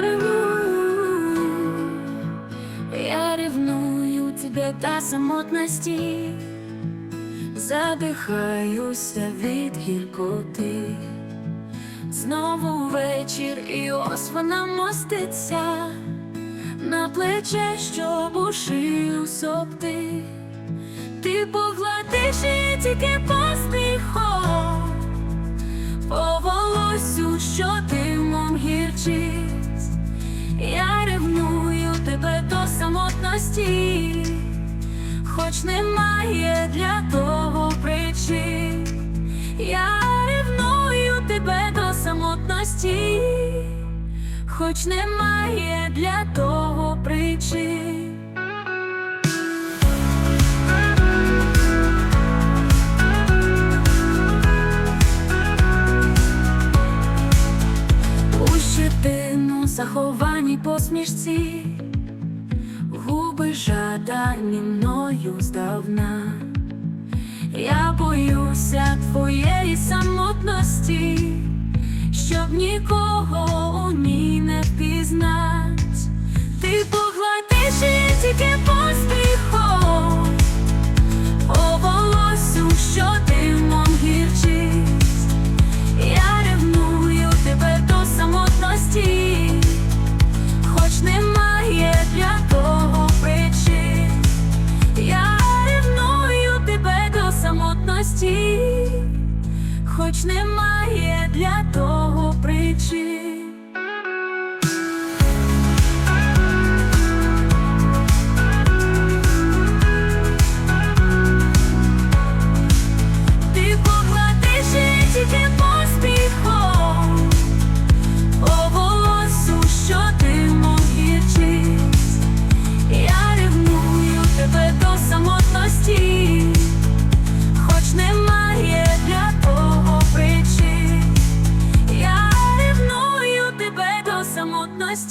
ревную, я ревную тебе до самотності, задихаюся від гіркоти. Знову вечір, і ось вона моститься на плече, щоб у шию. Ти погладиш і тільки посміхом самотності, хоч немає для того причин. Я ревную тебе до самотності, хоч немає для того причин. Заховані посмішці, губи жадані мною здавна. Я боюся твоєї самотності, щоб нікого у ній не впізнать. Ти погладиш і тільки поспіхом хоч немає для того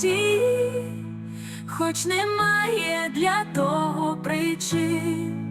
самотності, хоч немає для того причин.